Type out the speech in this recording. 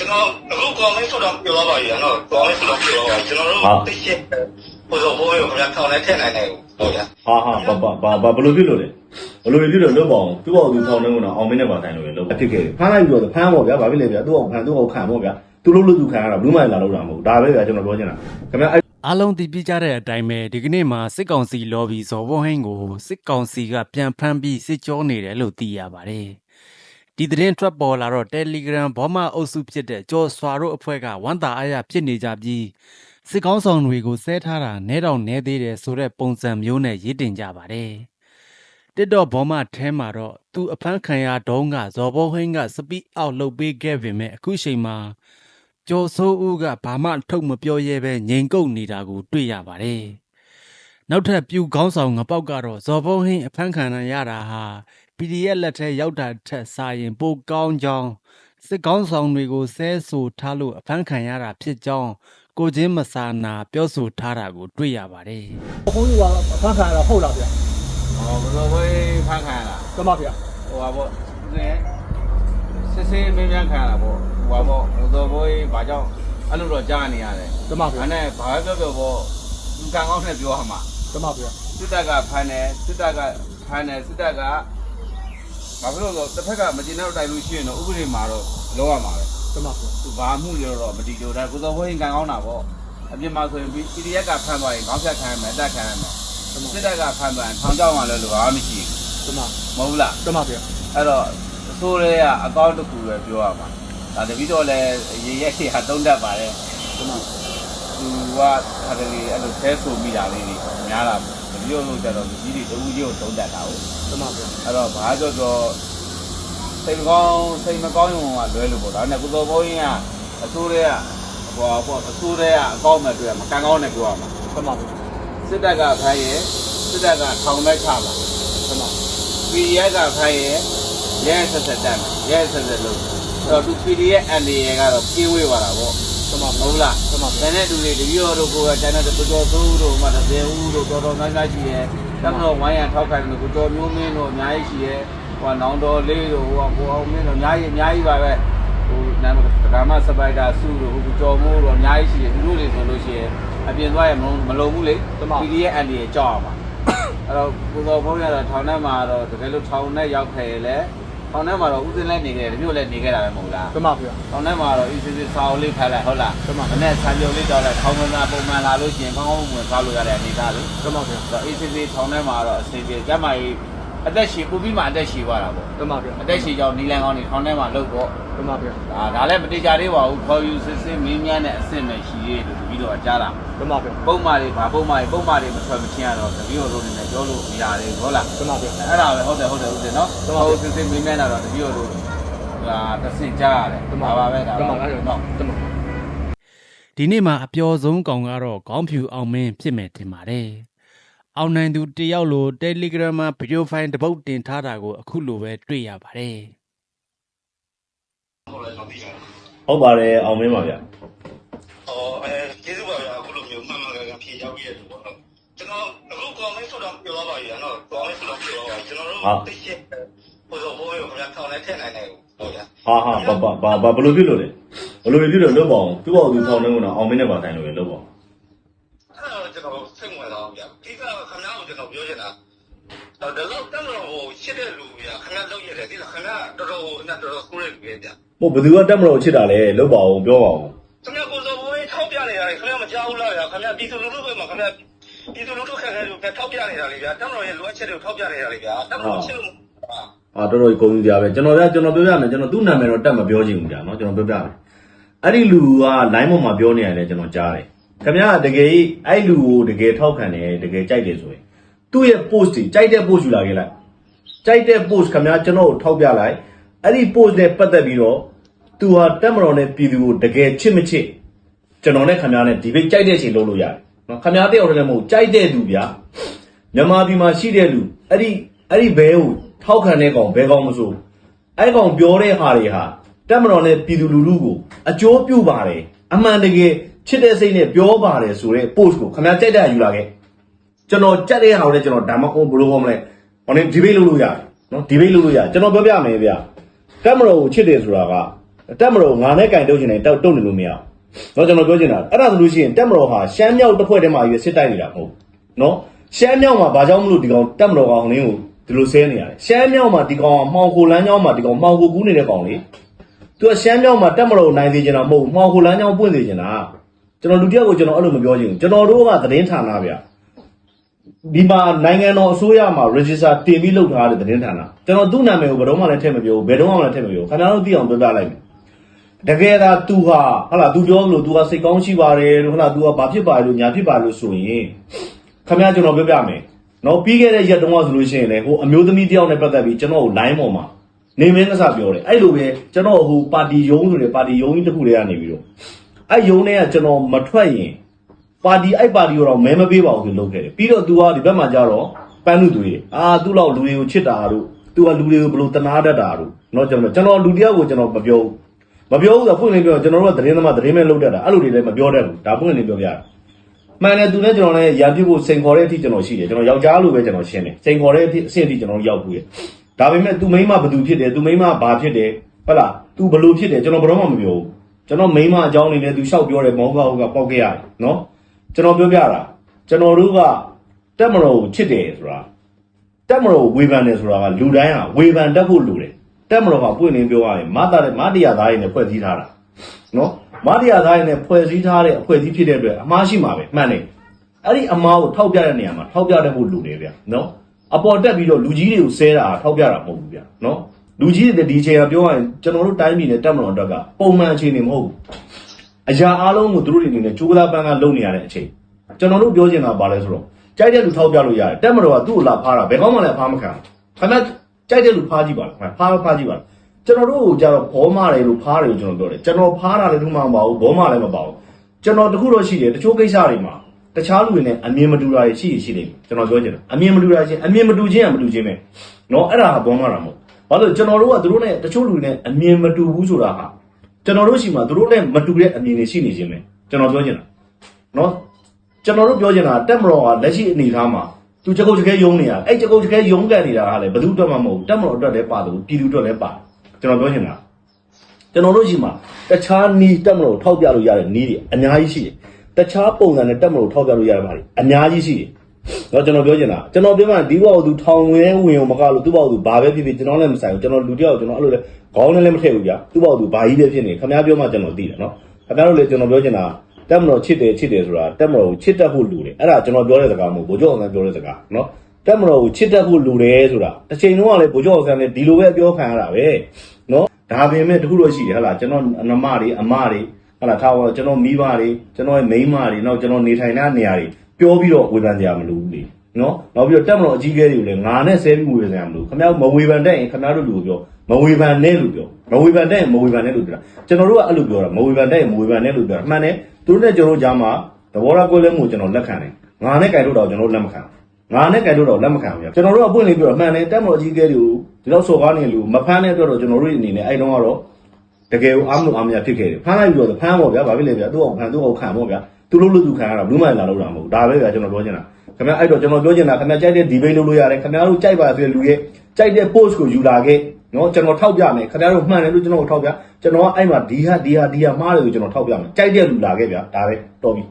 ကျွန်တော်အခုကောင်လေးဆိုတော့ပြောတော့ပါရနော်ကောင်လေးဆိုတော့ပြောတော့ပါကျွန်တော်တို့သိရှိဟိုဆိုဘိုးရောခင်ဗျာထောင်နဲ့ထည့်နိုင်တယ်ဟုတ်လားဟာဟာဘာဘာဘာဘာဘယ်လိုဖြစ်လို့လဲဘယ်လိုဖြစ်လို့လွတ်ပါအောင်သူ့အောင်သူထောင်းနေကတော့အောင်မင်းနဲ့ပါဆိုင်လို့လေလွတ်ဖြစ်ခဲ့တယ်ဖမ်းလိုက်ပြီးတော့ဖမ်းပေါ့ဗျာဘာဖြစ်လဲဗျာသူ့အောင်ဖမ်းသူ့အောင်ခံပေါ့ဗျာသူလို့လို့သူခံရတာဘူးမှလာလို့တာမဟုတ်ဒါပဲဗျာကျွန်တော်ပြောချင်တာခင်ဗျာအဲ့အားလုံးသိပြကြတဲ့အတိုင်းပဲဒီကနေ့မှာစစ်ကောင်စီလော်ဘီဇော်ဘုံဟင်းကိုစစ်ကောင်စီကပြန်ဖမ်းပြီးစစ်ကြောနေတယ်လို့သိရပါတယ်။ ဒီသတင်းထွက်ပေါ်လာတော့ Telegram ဘောမအုပ်စုဖြစ်တဲ့ကျော်စွာတို့အဖွဲ့ကဝန်တာအားရဖြစ်နေကြပြီးစစ်ကောင်းဆောင်တွေကိုဆဲထားတာနဲတော့နဲသေးတယ်ဆိုတဲ့ပုံစံမျိုးနဲ့ရေးတင်ကြပါတယ်။တစ်တော့ဘောမထဲမှာတော့သူအဖမ်းခံရတုန်းကဇော်ဘုံဟင်းကစပီအောက်လုပ်ပေးခဲ့ပေမဲ့အခုချိန်မှာကျော်စိုးဦးကဘာမှထုတ်မပြောရဲပဲငြိမ်ကုတ်နေတာကိုတွေ့ရပါတယ်။နောက်ထပ်ပြူကောင်းဆောင်ငပောက်ကတော့ဇော်ဘုံဟင်းအဖမ်းခံရတာဟာ PDF လက်ထဲရောက်တာထက်စာရင်ပိုကောင်းကြောင်းစစ်ကောင်းဆောင်တွေကိုဆဲဆိုထားလို့အဖမ်းခံရတာဖြစ်ကြောင်းကိုချင်းမစာနာပြောဆိုထားတာကိုတွေ့ရပါတယ်ဘုန်းကြီးကဖန်ခံရတာဟုတ်လားဗျာဟောဘယ်လိုပဲဖန်ခံရတာကမဗျာဟိုပါပေါ့ဒီစစ်စစ်မင်းများခံရတာပေါ့ဟိုပါပေါ့ဟိုတော့ဘိုးဘာကြောင့်အဲ့လိုတော့ကြားနေရတယ်ကမဗျာအဲ့နဲ့ဘာပြောပြောပေါ့လူကံကောင်းနဲ့ပြောရမှာကမဗျာစစ်တပ်ကဖမ်းတယ်စစ်တပ်ကဖမ်းတယ်စစ်တပ်က ဘာဖြစ်လို့လဲတစ်ဖက်ကမကျင်တော့တိုင်လို့ရှိရင်တော့ဥပဒေမှာတော့လောရမှာပဲကမဗျာသူဘာမှုရတော့မတီးကြတာကိုသောဘိုးကံကောင်းတာပေါ့အပြစ်မှာဆိုရင် PDF ကဖမ်းသွားရင်ခေါင်းဖြတ်ခံရမယ်အတက်ခံရမယ်စစ်တပ်ကဖမ်းသွားရင်ထောင်ချောက်မှလည်းလိုအားမရှိကမဘူးမဟုတ်လားကမဗျာအဲ့တော့အစိုးရကအကောင့်တစ်ခုပဲပြောရမှာဒါတပီတော့လည်းရေရက်ခေဟာတုံးတတ်ပါတယ်ကမသူကခါတလေအဲ့လိုဆဲဆိုမိတာလေးတွေများလာ တပီတော့လို့ကြတော့ကြီးတွေတူကြီးကိုတုံးတတ်တာဟုတ်ကမဗျာအဲ့တော့ဘာကြောတော့စိတ်မကောင်းစိတ်မကောင်းရုံကလွဲလို့ပေါ့ဒါနဲ့ကုသိုလ်ဘုန်းကြီးကအစိုးရကဟိုပေါ့အစိုးရကအကောင့်မဲ့တွေ့ရမှာကံကောင်းနဲ့ပြောရမှာကမဗျာစစ်တပ်ကဖိုင်းရဲ့စစ်တပ်ကထောင်မဲ့ချမှာကမ PDF ကဖိုင်းရဲ့ရဲဆက်ဆက်တက်မယ်ရဲဆက်ဆက်လို့အဲ့တော့သူ PDF အန်ဒီရဲကတော့ပြေးဝေးသွားတာပေါ့က မမဟုတ်လားကမကျန်တဲ့သူတွေတပည့်တော်တို့ကိုယ်ကကျန်တဲ့တော်တော်သိုးတို့မှတစ်စဲဦးတို့တော်တော်များများရှိရဲ့တမတော်ဝိုင်းရထောက်ခိုင်းလို့ကိုတော်မျိုးမင်းတို့အများကြီးရှိရဲ့ဟိုနောင်တော်လေးတို့ဟိုကိုအောင်မင်းတို့အများကြီးအများကြီးပါပဲဟိုနာမဒကာမစပိုက်တာစုတို့ဟိုကြော်မိုးတို့အများကြီးရှိရဲ့သူတို့တွေဆိုလို့ရှိရင်အပြင်သွားရမမလုံဘူးလေ PDF အန်ဒီရဲ့ကြောက်အောင်ပါအဲ့တော့ကိုတော်ဘုန်းရတော့ထောင်ထဲမှာတော့တကယ်လို့ထောင်ထဲရောက်ခဲ့ရလေ ထောင်ထဲမှာတော့ဦးစင်းလည်းနေခဲ့တယ်မြို့လည်းနေခဲ့တာပဲမဟုတ်လားကမဗျာ။တောင်းထဲမှာတော့ ECC စာအုပ်လေးဖတ်လိုက်ဟုတ်လားဟုတ်ပါ။မနေ့ဆံပြုံလေးတောက်လိုက်ခေါင်းမသားပုံမှန်လာလို့ရှိရင်ကောင်းကောင်းဝင်စားလို့ရတဲ့အနေအထားလေကမဗျာ။ဆိုတော့ ECC ထောင်းထဲမှာတော့အစီအပြေကျမကြီး အသက်ရှည်ပူပြီးမှအသက်ရှည်သွားတာပေါ့ကမဗျာ။အသက်ရှည်ကြောင့်နီလန်ကောင်းနေထောင်းထဲမှာလှုပ်တော့ကမဗျာဒါဒါလည်းမတိကြသေးပါဘူး။ခေါ်ယူစစ်စစ်မင်းများနဲ့အဆင့်ပဲရှိသေးတယ်ပြီးတော့ကြားတာကမဗျာ။ပုံမှန်တွေဗာပုံမှန်တွေပုံမှန်တွေမထွက်မချင်းရတော့တပည့်တော်တို့နေနဲ့ပြောလို့မရတယ်ဟုတ်လားကမဗျာ။အဲ့ဒါပဲဟုတ်တယ်ဟုတ်တယ်ဟုတ်တယ်နော်ဟုတ်ပါဘူးစစ်စစ်မင်းများတော့တပည့်တော်တို့ဒါတစ်ဆင့်ကြားရတယ်ဒါပါပဲဒါကမပါပဲအဲ့နော်ကမ။ဒီနေ့မှာအပျော်ဆုံးကောင်ကတော့ခေါင်းဖြူအောင်မင်းဖြစ်မယ်ထင်ပါတယ်။ အောင်နိုင်သူတယောက်လို Telegram မှာဗီဒီယိုဖိုင်တစ်ပုတ်တင်ထားတာကိုအခုလိုပဲတွေ့ရပါတယ်။ဟုတ်လားကျွန်တော်သိတယ်ဟုတ်ပါတယ်အောင်မင်းပါဗျာဟောအဲကျေးဇူးပါဗျာအခုလိုမျိုးမှန်မှန်ကန်ကန်ဖြေရောက်ပြည့်တယ်ပေါ့နော်ကျွန်တော်အခုကောင်လေးဆိုတော့ပြောတော့ပါရနော်ကောင်လေးဆိုတော့ပြောတော့ပါကျွန်တော်တို့သိရှိဟိုဆိုဘိုးရောခင်ဗျာထောင်နဲ့ထည့်နိုင်တယ်ဟုတ်လားဟာဟာဘာဘာဘာဘယ်လိုဖြစ်လို့လဲဘယ်လိုဖြစ်လို့လွတ်ပါအောင်သူ့အောင်သူထောင်းနေကတော့အောင်မင်းနဲ့ပါဆိုင်လို့လေလွတ်ပါအောင် အဲ့တော့ကျွန်တော်စိတ်ဝင်စားအောင်ဗျာဒီကခင်ဗျားကိုကျွန် တော်ပြောချင်တာတော့ဒီလောက်တက်မလို့ဟိုရှစ်တဲ့လူဗျာခင်ဗျားလောက်ရတယ်ဒီကခင်ဗျားတော်တော်ဟိုနဲ့တော်တော်ကိုးရလူပဲဗျာဟိုဘယ်သူကတက်မလို့ချစ်တာလဲလွတ်ပါအောင်ပြောပါအောင်ခင်ဗျာကိုစောဘိုးထောက်ပြနေတာလေခင်ဗျာမကြောက်ဘူးလားဗျာခင်ဗျာပြည်သူလူထုပဲမှာခင်ဗျာပြည်သူလူထုခက်ခဲလို့ထောက်ပြနေတာလေဗျာတက်မလို့ရဲ့လိုအပ်ချက်တွေကိုထောက်ပြနေတာလေဗျာတက်မလို့ချစ်လို့အာတော်တော်ကြီးကုန်ကြပါပဲကျွန်တော်ကကျွန်တော်ပြောပြမယ်ကျွန်တော်သူ့နာမည်တော့တက်မပြောချင်ဘူးကြာနော်ကျွန်တော်ပြောပြမယ်အဲ့ဒီလူက line ပေါ်မှာပြောနေရတယ်ကျွန်တော်ကြားတယ်ခင်ဗျားတကယ်အဲ့လူကိုတကယ်ထောက်ခံတယ်တကယ်ကြိုက်တယ်ဆိုရင် သူ့ရဲ့ post တွေကြိုက်တဲ့ post ယူလာခဲ့လိုက်ကြိုက်တဲ့ post ခင်ဗျားကျွန်တော်ကိုထောက်ပြလိုက်အဲ့ဒီ post နဲ့ပတ်သက်ပြီးတော့သူဟာတက်မတော်နဲ့ပြည်သူကိုတကယ်ချစ်မချစ်ကျွန်တော်နဲ့ခင်ဗျားနဲ့ဒီဘေးကြိုက်တဲ့အချိန်လုပ်လို့ရတယ်နော်ခင်ဗျားတယောက်တည်းလည်းမဟုတ်ကြိုက်တဲ့သူဗျာမြန်မာပြည်မှာရှိတဲ့လူအဲ့ဒီအဲ့ဒီဘဲကိုထောက်ခံတဲ့ကောင်ဘဲကောင်မဆိုအဲ့ကောင်ပြောတဲ့ဟာတွေဟာတက်မတော်နဲ့ပြည်သူလူထုကိုအကျိုးပြုပါတယ်အမှန်တကယ်ချစ်တဲ့စိတ်နဲ့ပြောပါတယ်ဆိုတဲ့ post ကိုခင်ဗျားကြိုက်တာယူလာခဲ့ ကျွန်တော်ကြက်တဲ့ဟာကိုလည်းကျွန်တော်ဒါမှမဟုတ်ဘယ်လိုဟောမလဲဟိုနေဒီဘိတ်လုပ်လို့ရတယ်နော်ဒီဘိတ်လုပ်လို့ရကျွန်တော်ပြောပြမယ်ဗျာတက်မတော်ကိုချစ်တယ်ဆိုတာကတက်မတော်ငါနဲ့ကင်တုတ်ချင်တယ်တောက်တုတ်နေလို့မရအောင်နော်ကျွန်တော်ပြောချင်တာအဲ့ဒါဆိုလို့ရှိရင်တက်မတော်ဟာရှမ်းမြောက်တစ်ဖွဲ့တည်းမှာရွေးစစ်တိုက်နေတာမဟုတ်နော်ရှမ်းမြောက်မှာဘာကြောင့်မလို့ဒီကောင်တက်မတော်ကောင်လင်းကိုဒီလိုဆဲနေရတယ်ရှမ်းမြောက်မှာဒီကောင်ကမှောင်ခိုလမ်းကြောင်းမှာဒီကောင်မှောင်ခိုကူးနေတဲ့ကောင်လေသူကရှမ်းမြောက်မှာတက်မတော်နိုင်စေချင်တာမဟုတ်မှောင်ခိုလမ်းကြောင်းပွင့်စေချင်တာကျွန်တော်လူတစ်ယောက်ကိုကျွန်တော်အဲ့လိုမပြောချင်ဘူးကျွန်တော်တို့ကသတင်းဌာနဗျာ ဒီမှာနိုင်ငံတော်အစိုးရမှာ register တင်ပြီးလုပ်ထားတဲ့သတင်းဌာနကျွန်တော်သူ့နာမည်ကိုဘယ်တော့မှလည်းထည့်မပြောဘူးဘယ်တော့မှလည်းထည့်မပြောဘူးခင်ဗျားတို့သိအောင်ပြောပြလိုက်မယ်တကယ်သာ तू ဟာဟလာ तू ပြောလို့ तू ကစိတ်ကောင်းရှိပါတယ်လို့ဟလာ तू ကဘာဖြစ်ပါလဲလို့ညာဖြစ်ပါလို့ဆိုရင်ခင်ဗျားကျွန်တော်ပြောပြမယ်နော်ပြီးခဲ့တဲ့ရက်တုန်းကဆိုလို့ရှိရင်လေဟိုအမျိုးသမီးတယောက်နဲ့ပတ်သက်ပြီးကျွန်တော်ကို line ပေါ်မှာနေမင်းကစားပြောတယ်အဲ့လိုပဲကျွန်တော်ဟိုပါတီယုံဆိုတဲ့ပါတီယုံကြီးတစ်ခုတည်းကနေပြီးတော့အဲ့ယုံထဲကကျွန်တော်မထွက်ရင် ပါတီအဲ့ပါတီကိုတော့မဲမပေးပါဘူးသူလုပ်ခဲ့တယ်ပြီးတော့ तू ကဒီဘက်မှာကြတော့ပန်းလူသူတွေအာသူ့လောက်လူတွေကိုချစ်တာတို့ तू ကလူတွေကိုဘလို့တနာတတ်တာတို့เนาะကျွန်တော်ကျွန်တော်လူတယောက်ကိုကျွန်တော်မပြောဘူးမပြောဘူးဆိုဖွင့်လင်းပြောကျွန်တော်တို့ကသတင်းသမားသတင်းမဲ့လုပ်တတ်တာအဲ့လိုတွေလည်းမပြောတတ်ဘူးဒါဖွင့်လင်းပြောပြတာမှန်တယ်သူနဲ့ကျွန်တော်လည်းရံပြဖို့စိန်ခေါ်တဲ့အထိကျွန်တော်ရှိတယ်ကျွန်တော်ယောက်ျားလိုပဲကျွန်တော်ရှင်းတယ်စိန်ခေါ်တဲ့အထိအဆင့်အထိကျွန်တော်ရောက်ဘူးရဒါပေမဲ့သူမိန်းမဘသူဖြစ်တယ်သူမိန်းမဘာဖြစ်တယ်ဟုတ်လားသူဘလို့ဖြစ်တယ်ကျွန်တော်ဘယ်တော့မှမပြောဘူးကျွန်တော်မိန်းမအကြောင်းနေလဲသူလျှောက်ပြောတယ်မောင်းကောက်ကပေါက်ခဲ့ရတယ်နော် ကျွန်တော်ပြောပြတာကျွန်တော်တို့ကတက်မတော်ကိုချစ်တယ်ဆိုတာတက်မတော်ကိုဝေဖန်တယ်ဆိုတာကလူတိုင်းဟာဝေဖန်တတ်ဖို့လိုတယ်တက်မတော်ကပွင့်လင်းပြောရရင်မတာတဲ့မတရားသားရင်းနဲ့ဖွဲ့စည်းထားတာနော်မတရားသားရင်းနဲ့ဖွဲ့စည်းထားတဲ့အဖွဲ့အစည်းဖြစ်တဲ့အတွက်အမှားရှိမှာပဲမှန်တယ်အဲ့ဒီအမှားကိုထောက်ပြတဲ့နေရာမှာထောက်ပြတတ်ဖို့လိုတယ်ဗျနော်အပေါ်တက်ပြီးတော့လူကြီးတွေကိုဆဲတာထောက်ပြတာမဟုတ်ဘူးဗျနော်လူကြီးတွေဒီအချိန်ကပြောရရင်ကျွန်တော်တို့တိုင်းပြည်နဲ့တက်မတော်အတွက်ကပုံမှန်အခြေအနေမဟုတ်ဘူး အရာအားလုံးကိုသူတို့တွေအနေနဲ့ကြိုးစားပန်းကလုပ်နေရတဲ့အချိန်ကျွန်တော်တို့ပြောချင်တာပါလဲဆိုတော့ကြိုက်တဲ့လူထောက်ပြလို့ရတယ်တက်မတော်ကသူ့ကိုလာဖားတာဘယ်ကောင်းမှလည်းဖားမခံဘူးခဏကြိုက်တဲ့လူဖားကြည့်ပါလားဖားဖားကြည့်ပါလားကျွန်တော်တို့ကိုကြတော့ဘောမတယ်လို့ဖားတယ်လို့ကျွန်တော်ပြောတယ်ကျွန်တော်ဖားတာလည်းသူမှမပါဘူးဘောမလည်းမပါဘူးကျွန်တော်တခုတော့ရှိတယ်တချို့ကိစ္စတွေမှာတခြားလူတွေနဲ့အမြင်မတူတာတွေရှိရှိနေကျွန်တော်ပြောချင်တာအမြင်မတူတာချင်းအမြင်မတူချင်းကမတူချင်းပဲเนาะအဲ့ဒါဟာဘောမတာမဟုတ်ဘာလို့ကျွန်တော်တို့ကသူတို့နဲ့တချို့လူတွေနဲ့အမြင်မတူဘူးဆိုတာဟာ ကျွန်တော်တို့ရှိမှသူတို့နဲ့မတူတဲ့အမြင်တွေရှိနေခြင်းပဲကျွန်တော်ပြောချင်တာနော်ကျွန်တော်တို့ပြောချင်တာတက်မတော်ကလက်ရှိအနေအထားမှာသူချက်ကုတ်ချက်ခဲယုံနေရအဲ့ချက်ကုတ်ချက်ခဲယုံကန်နေတာကလည်းဘယ်သူအတွက်မှမဟုတ်ဘူးတက်မတော်အတွက်လည်းပါတယ်ပြည်သူအတွက်လည်းပါကျွန်တော်ပြောချင်တာကျွန်တော်တို့ရှိမှတခြားနီးတက်မတော်ထောက်ပြလို့ရတဲ့နီးတွေအများကြီးရှိတယ်တခြားပုံစံနဲ့တက်မတော်ထောက်ပြလို့ရတဲ့ပါတွေအများကြီးရှိတယ် တော့ကျွန်တော်ပြောချင်တာကျွန်တော်ပြောမှဒီဘောက်သူထောင်ဝဲဝင်အောင်မကလို့သူ့ဘောက်သူဘာပဲဖြစ်ဖြစ်ကျွန်တော်လည်းမဆိုင်ဘူးကျွန်တော်လူတယောက်ကျွန်တော်အဲ့လိုလဲခေါင်းနဲ့လည်းမထည့်ဘူးဗျာသူ့ဘောက်သူဘာကြီးပဲဖြစ်နေခင်ဗျားပြောမှကျွန်တော်သိတယ်နော်ခင်ဗျားတို့လည်းကျွန်တော်ပြောချင်တာတက်မတော်ချစ်တယ်ချစ်တယ်ဆိုတာတက်မတော်ကိုချစ်တတ်ဖို့လူတယ်အဲ့ဒါကျွန်တော်ပြောတဲ့စကားမဟုတ်ဘိုးကျော်အောင်ဆန်းပြောတဲ့စကားနော်တက်မတော်ကိုချစ်တတ်ဖို့လူတယ်ဆိုတာတစ်ချိန်လုံးကလည်းဘိုးကျော်အောင်ဆန်းလည်းဒီလိုပဲပြောခံရတာပဲနော်ဒါပေမဲ့တခုတော့ရှိတယ်ဟဟလားကျွန်တော်အနမတွေအမတွေဟလာထားပါကျွန်တော်မိဘတွေကျွန်တော်ရဲ့မိန်းမတွေနောက်ကျွန်တော်နေထိုင်တဲ့နေရာတွေ ပြောပြီးတော့ဝေဖန်ကြရမလို့လေနော်နောက်ပြီးတော့တက်မတော်အကြီးအကဲတွေကိုလည်းငါနဲ့ဆဲပြီးဝေဖန်ကြရမလို့ခင်ဗျားမဝေဖန်တဲ့ရင်ခင်ဗျားတို့လူကိုပြောမဝေဖန်နဲ့လို့ပြောမဝေဖန်တဲ့ရင်မဝေဖန်နဲ့လို့ပြောတာကျွန်တော်တို့ကအဲ့လိုပြောတာမဝေဖန်တဲ့ရင်မဝေဖန်နဲ့လို့ပြောတာမှန်တယ်သူတို့နဲ့ကျွန်တော်တို့ကြားမှာသဘောထားကွဲလွဲမှုကိုကျွန်တော်လက်ခံတယ်ငါနဲ့ကြိုင်တို့တော့ကျွန်တော်တို့လက်မခံဘူးငါနဲ့ကြိုင်တို့တော့လက်မခံဘူးကျွန်တော်တို့ကပွင့်လင်းပြောတာမှန်တယ်တက်မတော်အကြီးအကဲတွေကိုဒီလောက်စော်ကားနေလို့မဖမ်းတဲ့အတွက်တော့ကျွန်တော်တို့အနေနဲ့အဲ့တုန်းကတော့တကယ်ကိုအားမလို့အားမရဖြစ်ခဲ့တယ်ဖမ်းလိုက်ပြီးတော့ဖမ်းပေါ့ဗျာဘာဖြစ်လဲဗျာသူ့အောင်ဖမ်းသူ့အောင်ခံပေါ့ဗျာ သူလို့လို့သူခံရတာဘူးမှလာလို့တာမဟုတ်ဒါပဲဗျာကျွန်တော်ပြောချင်တာခင်ဗျာအဲ့တော့ကျွန်တော်ပြောချင်တာခင်ဗျာကြိုက်တဲ့ debate လုပ်လို့ရတယ်ခင်ဗျာတို့ကြိုက်ပါဆိုတဲ့လူရဲ့ကြိုက်တဲ့ post ကိုယူလာခဲ့နော်ကျွန်တော်ထောက်ပြမယ်ခင်ဗျာတို့မှန်တယ်လို့ကျွန်တော်ထောက်ပြကျွန်တော်ကအဲ့မှာဒီဟာဒီဟာဒီဟာမှားတယ်လို့ကျွန်တော်ထောက်ပြမယ်ကြိုက်တဲ့လူလာခဲ့ဗျာဒါပဲတော်ပြီ